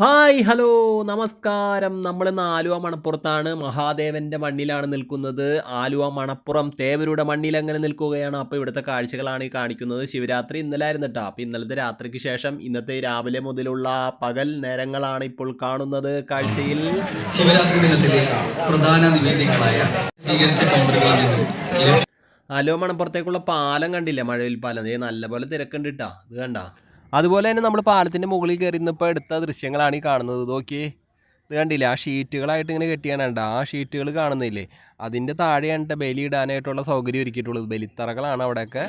Hi hello നമസ്കാരം. നമ്മൾ ഇന്ന് ആലുവ മണപ്പുറത്താണ്. മഹാദേവന്റെ മണ്ണിലാണ് നിൽക്കുന്നത്. ആലുവ മണപ്പുറം തേവരുടെ മണ്ണിൽ അങ്ങനെ നിൽക്കുകയാണ്? അപ്പോൾ ഇവിടുത്തെ കാഴ്ചകളാണ് ഈ കാണിക്കുന്നത്. ശിവരാത്രി ഇന്നലെ ആയിരുന്നു കേട്ടോ അപ്പോൾ ഇന്നലത്തെ രാത്രിക്ക് ശേഷം ഇന്നത്തെ രാവിലെ മുതലുള്ള പകൽ നേരങ്ങളാണ് ഇപ്പോൾ കാണുന്നത് കാഴ്ചയിൽ. ശിവരാത്രി ദിനത്തിലെ പ്രധാന നിവേദ്യങ്ങളായ സ്വീകരിച്ച പമ്പറുകളിൽ നിന്നും ആലുവ മണപ്പുറത്തേക്കുള്ള പാലം കണ്ടില്ല? മഴവിൽ പാലം. ദേ നല്ലപോലെ തിരക്കുണ്ട് കേട്ടോ ഇത് കണ്ട? അതുപോലെ തന്നെ നമ്മൾ പാലത്തിന്റെ മുകളിൽ കയറി നിന്നപ്പോൾ എടുത്ത ദൃശ്യങ്ങളാണ് ഈ കാണുന്നത്. നോക്കിയേ. ഇത് കണ്ടില്ലേ? ആ ഷീറ്റുകളായിട്ട് ഇങ്ങനെ കെട്ടിയാണ് കണ്ട ആ ഷീറ്റുകൾ കാണുന്നില്ലേ? അതിന്റെ താഴെയാണ് ബലി ഇടാനായിട്ടുള്ള സൗകര്യം ഒരുക്കിയിട്ടുള്ളത്. ബലിത്തറകളാണ് അവിടെയൊക്കെ.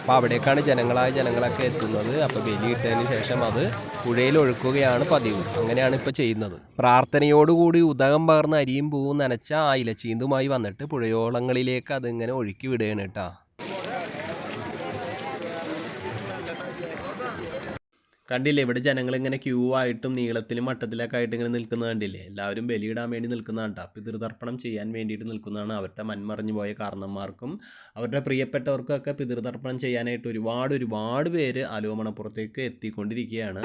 അപ്പോൾ അവിടേക്കാണ് ജനങ്ങളായ ജനങ്ങളൊക്കെ എത്തുന്നത്. അപ്പോൾ ബലി ഇട്ടതിന് ശേഷം അത് പുഴയിൽ ഒഴുക്കുകയാണ് പതിവ്. അങ്ങനെയാണ് ഇപ്പോൾ ചെയ്യുന്നത്. പ്രാർത്ഥനയോടുകൂടി ഉദകം പകർന്ന അരിയും പൂവും നനച്ച ആ ഇലച്ചീന്തുമായി വന്നിട്ട് പുഴയോളങ്ങളിലേക്ക് അതിങ്ങനെ ഒഴുക്കി വിടുകയാണ് കേട്ടോ. കണ്ടില്ലേ ഇവിടെ ജനങ്ങൾ ഇങ്ങനെ ക്യൂ ആയിട്ടും നീളത്തിലും മട്ടത്തിലൊക്കെ ആയിട്ട് ഇങ്ങനെ നിൽക്കുന്നത് കണ്ടില്ലേ? എല്ലാവരും ബലിയിടാൻ വേണ്ടി നിൽക്കുന്നതാണ് കേട്ടോ പിതൃതർപ്പണം ചെയ്യാൻ വേണ്ടിയിട്ട് നിൽക്കുന്നതാണ് അവരുടെ മന്മറിഞ്ഞു പോയ കാരണന്മാർക്കും അവരുടെ പ്രിയപ്പെട്ടവർക്കൊക്കെ പിതൃതർപ്പണം ചെയ്യാനായിട്ട് ഒരുപാട് ഒരുപാട് പേര് അലോമണപ്പുറത്തേക്ക് എത്തിക്കൊണ്ടിരിക്കുകയാണ്.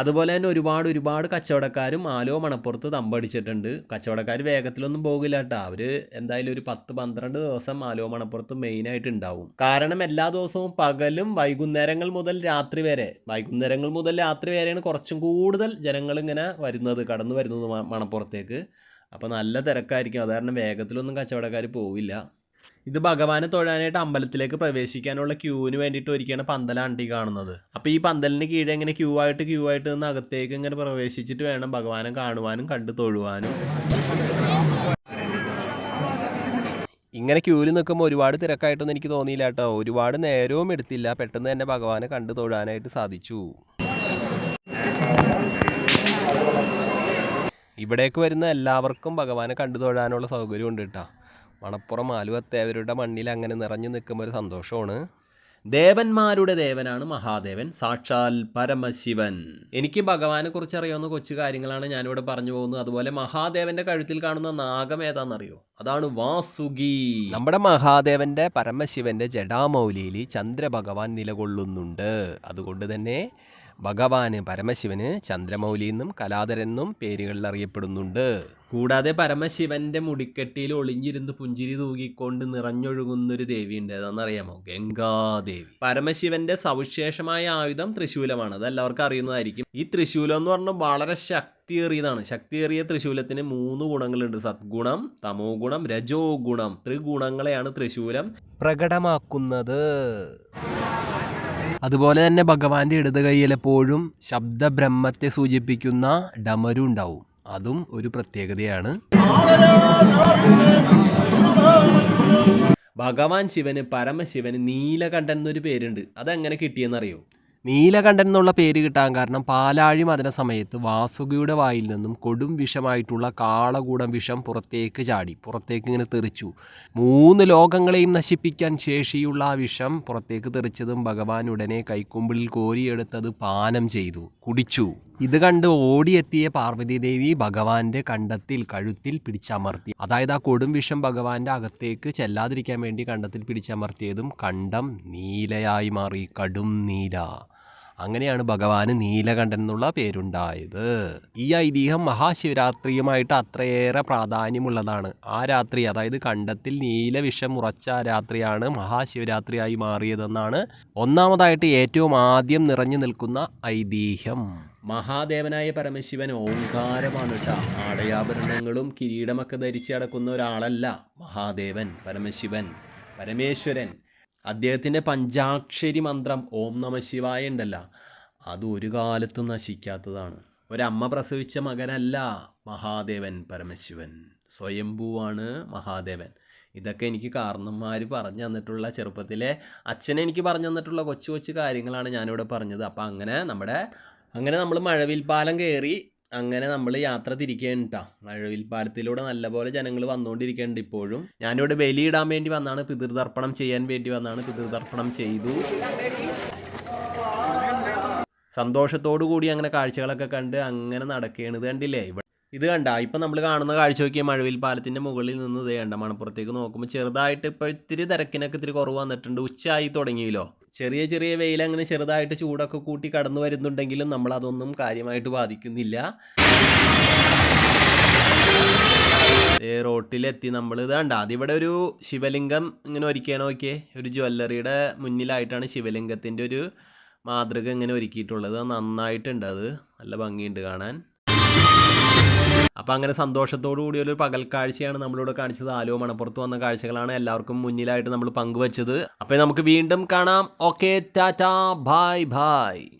അതുപോലെ തന്നെ ഒരുപാട് ഒരുപാട് കച്ചവടക്കാരും ആലോ മണപ്പുറത്ത് തമ്പടിച്ചിട്ടുണ്ട്. കച്ചവടക്കാർ വേഗത്തിലൊന്നും പോകില്ല കേട്ടോ അവർ എന്തായാലും ഒരു പത്ത് പന്ത്രണ്ട് ദിവസം ആലോ മണപ്പുറത്ത് മെയിനായിട്ട് ഉണ്ടാവും കാരണം എല്ലാ ദിവസവും പകലും വൈകുന്നേരങ്ങൾ മുതൽ രാത്രി വരെ വൈകുന്നേരങ്ങൾ മുതൽ രാത്രി വരെയാണ് കുറച്ചും കൂടുതൽ ജനങ്ങൾ ഇങ്ങനെ വരുന്നത് കടന്നു വരുന്നത് മണപ്പുറത്തേക്ക്. അപ്പോൾ നല്ല തിരക്കായിരിക്കും. അത് കാരണം വേഗത്തിലൊന്നും കച്ചവടക്കാർ പോവില്ല. ഇത് ഭഗവാനെ തൊഴാനായിട്ട് അമ്പലത്തിലേക്ക് പ്രവേശിക്കാനുള്ള ക്യൂവിന് വേണ്ടിയിട്ട് ഒരുക്കിയാണ് പന്തലാണ്ടി കാണുന്നത്. അപ്പോൾ ഈ പന്തലിന് കീഴെ ഇങ്ങനെ ക്യൂ ആയിട്ട് ക്യൂ ആയിട്ട് നിന്ന് അകത്തേക്ക് ഇങ്ങനെ പ്രവേശിച്ചിട്ട് വേണം ഭഗവാനെ കാണുവാനും കണ്ടു തൊഴുവാനും. ഇങ്ങനെ ക്യൂവിൽ നിൽക്കുമ്പോൾ ഒരുപാട് തിരക്കായിട്ടൊന്നും എനിക്ക് തോന്നിയില്ല കേട്ടോ. ഒരുപാട് നേരവും എടുത്തില്ല. പെട്ടെന്ന് തന്നെ ഭഗവാനെ കണ്ടു തൊഴാനായിട്ട് സാധിച്ചു. ഇവിടേക്ക് വരുന്ന എല്ലാവർക്കും ഭഗവാനെ കണ്ടു തൊഴാനുള്ള സൗകര്യം ഉണ്ട് കേട്ടോ. മണപ്പുറം ആലുവത്തേവരുടെ മണ്ണിൽ അങ്ങനെ നിറഞ്ഞു നിൽക്കുമ്പോൾ ഒരു സന്തോഷമാണ്. ദേവന്മാരുടെ ദേവനാണ് മഹാദേവൻ. സാക്ഷാൽ പരമശിവൻ. എനിക്ക് ഭഗവാനെ കുറിച്ച് അറിയാവുന്ന കൊച്ചു കാര്യങ്ങളാണ് ഞാനിവിടെ പറഞ്ഞു പോകുന്നത്. അതുപോലെ മഹാദേവന്റെ കഴുത്തിൽ കാണുന്ന നാഗം ഏതാണെന്നറിയോ? അതാണ് വാസുകി. നമ്മുടെ മഹാദേവന്റെ പരമശിവന്റെ ജഡാമൗലിയിൽ ചന്ദ്രഭഗവാൻ നിലകൊള്ളുന്നുണ്ട്. അതുകൊണ്ട് തന്നെ ഭഗവാന് പരമശിവന് ചന്ദ്രമൗലി എന്നും കലാധരൻ എന്നും പേരുകളിൽ അറിയപ്പെടുന്നുണ്ട്. കൂടാതെ പരമശിവന്റെ മുടിക്കെട്ടിയിൽ ഒളിഞ്ഞിരുന്ന് പുഞ്ചിരി തൂകിക്കൊണ്ട് നിറഞ്ഞൊഴുകുന്നൊരു ദേവിയുണ്ട്. ഏതാണെന്നറിയാമോ ഗംഗാദേവി. പരമശിവന്റെ സവിശേഷമായ ആയുധം തൃശൂലമാണ്. അത് എല്ലാവർക്കും അറിയുന്നതായിരിക്കും. ഈ തൃശൂലം എന്ന് പറഞ്ഞാൽ വളരെ ശക്തിയേറിയതാണ്. ശക്തിയേറിയ തൃശൂലത്തിന് മൂന്ന് ഗുണങ്ങളുണ്ട്. സദ്ഗുണം തമോ ഗുണം രജോ ഗുണം ത്രിഗുണങ്ങളെയാണ് തൃശൂലം പ്രകടമാക്കുന്നത്. അതുപോലെ തന്നെ ഭഗവാന്റെ ഇടത് കൈയിൽ എപ്പോഴും ശബ്ദബ്രഹ്മത്തെ സൂചിപ്പിക്കുന്ന ഡമരു ഉണ്ടാവും. അതും ഒരു പ്രത്യേകതയാണ്. ഭഗവാൻ ശിവന് പരമശിവന് നീലകണ്ഠൻ എന്നൊരു പേരുണ്ട്. അതെങ്ങനെ കിട്ടിയെന്നറിയോ? നീലകണ്ഠൻ എന്നുള്ള പേര് കിട്ടാൻ കാരണം പാലാഴി മദന സമയത്ത് വാസുകിയുടെ വായിൽ നിന്നും കൊടും വിഷമായിട്ടുള്ള കാളകൂടം വിഷം പുറത്തേക്ക് ചാടി പുറത്തേക്ക് ഇങ്ങനെ തെറിച്ചു. മൂന്ന് ലോകങ്ങളെയും നശിപ്പിക്കാൻ ശേഷിയുള്ള ആ വിഷം പുറത്തേക്ക് തെറിച്ചതും ഭഗവാൻ ഉടനെ കൈക്കുമ്പിളിൽ കോരിയെടുത്തത് പാനം ചെയ്തു കുടിച്ചു. ഇത് കണ്ട് ഓടിയെത്തിയ പാർവതീദേവി ഭഗവാന്റെ കണ്ടത്തിൽ കഴുത്തിൽ പിടിച്ചമർത്തി. അതായത് ആ കൊടും വിഷം ഭഗവാന്റെ അകത്തേക്ക് ചെല്ലാതിരിക്കാൻ വേണ്ടി കണ്ടത്തിൽ പിടിച്ചമർത്തിയതും കണ്ടം നീലയായി മാറി കടും നീല. അങ്ങനെയാണ് ഭഗവാന് നീലകണ്ഠൻ എന്നുള്ള പേരുണ്ടായത്. ഈ ഐതിഹ്യം മഹാശിവരാത്രിയുമായിട്ട് അത്രയേറെ പ്രാധാന്യമുള്ളതാണ്. ആ രാത്രി അതായത് കണ്ടത്തിൽ നീലവിഷം ഉറച്ച രാത്രിയാണ് മഹാശിവരാത്രിയായി മാറിയതെന്നാണ് ഒന്നാമതായിട്ട് ഏറ്റവും ആദ്യം നിറഞ്ഞു നിൽക്കുന്ന ഐതിഹ്യം. മഹാദേവനായ പരമശിവൻ ഓങ്കാരമാണ് കേട്ടോ ആടയാഭരണങ്ങളും കിരീടമൊക്കെ ധരിച്ച് നടക്കുന്ന ഒരാളല്ല മഹാദേവൻ പരമശിവൻ പരമേശ്വരൻ. അദ്ദേഹത്തിന്റെ പഞ്ചാക്ഷരി മന്ത്രം ഓം നമ ശിവായ ഉണ്ടല്ലോ. അത് ഒരു കാലത്തും നശിക്കാത്തതാണ്. ഒരമ്മ പ്രസവിച്ച മകനല്ല മഹാദേവൻ പരമശിവൻ. സ്വയംഭൂവാണ് മഹാദേവൻ. ഇതൊക്കെ എനിക്ക് കാരണന്മാർ പറഞ്ഞു തന്നിട്ടുള്ള ചെറുപ്പത്തിലെ അച്ഛനെ എനിക്ക് പറഞ്ഞു തന്നിട്ടുള്ള കൊച്ചു കൊച്ചു കാര്യങ്ങളാണ് ഞാനിവിടെ പറഞ്ഞത്. അപ്പോൾ അങ്ങനെ നമ്മുടെ അങ്ങനെ നമ്മൾ മഴവിൽ പാലം കയറി അങ്ങനെ നമ്മൾ യാത്ര തിരിക്കുകയാണ് കേട്ടോ മഴവിൽ പാലത്തിലൂടെ നല്ലപോലെ ജനങ്ങൾ വന്നുകൊണ്ടിരിക്കുന്നുണ്ട് ഇപ്പോഴും. ഞാനിവിടെ ബലിയിടാൻ വേണ്ടി വന്നാണ്. പിതൃതർപ്പണം ചെയ്യാൻ വേണ്ടി വന്നാണ്. പിതൃതർപ്പണം ചെയ്തു. സന്തോഷത്തോടു കൂടി അങ്ങനെ കാഴ്ചകളൊക്കെ കണ്ട് അങ്ങനെ നടക്കുകയാണ് ഇത് കണ്ടില്ലേ? ഇവിടെ ഇത് കണ്ട? ഇപ്പം നമ്മൾ കാണുന്ന കാഴ്ച നോക്കിയ മഴവിൽ പാലത്തിന്റെ മുകളിൽ നിന്ന് ഇതേ കണ്ട മണപ്പുറത്തേക്ക് നോക്കുമ്പോൾ ചെറുതായിട്ട് ഇപ്പോൾ ഇത്തിരി തിരക്കിനൊക്കെ ഇത്തിരി കുറവ് വന്നിട്ടുണ്ട്. ഉച്ചയായി തുടങ്ങിയല്ലോ. ചെറിയ ചെറിയ വെയിൽ അങ്ങനെ ചെറുതായിട്ട് ചൂടൊക്കെ കൂട്ടി കടന്നു വരുന്നുണ്ടെങ്കിലും നമ്മൾ അതൊന്നും കാര്യമായിട്ട് ബാധിക്കുന്നില്ല. റോട്ടിലെത്തി. നമ്മൾ ഇത് കണ്ട അതിവിടെ ഒരു ശിവലിംഗം ഇങ്ങനെ ഒരുക്കിയാണ് നോക്കിയേ? ഒരു ജ്വല്ലറിയുടെ മുന്നിലായിട്ടാണ് ശിവലിംഗത്തിന്റെ ഒരു മാതൃക ഇങ്ങനെ ഒരുക്കിയിട്ടുള്ളത്. നന്നായിട്ടുണ്ട് അത്. നല്ല ഭംഗിയുണ്ട് കാണാൻ. അപ്പം അങ്ങനെ സന്തോഷത്തോടു കൂടി ഒരു പകൽ കാഴ്ചയാണ് നമ്മളിവിടെ കാണിച്ചത്. ആലോ മണപ്പുറത്ത് വന്ന കാഴ്ചകളാണ് എല്ലാവർക്കും മുന്നിലായിട്ട് നമ്മൾ പങ്കുവച്ചത്. അപ്പോൾ നമുക്ക് വീണ്ടും കാണാം. Okay tata bye bye.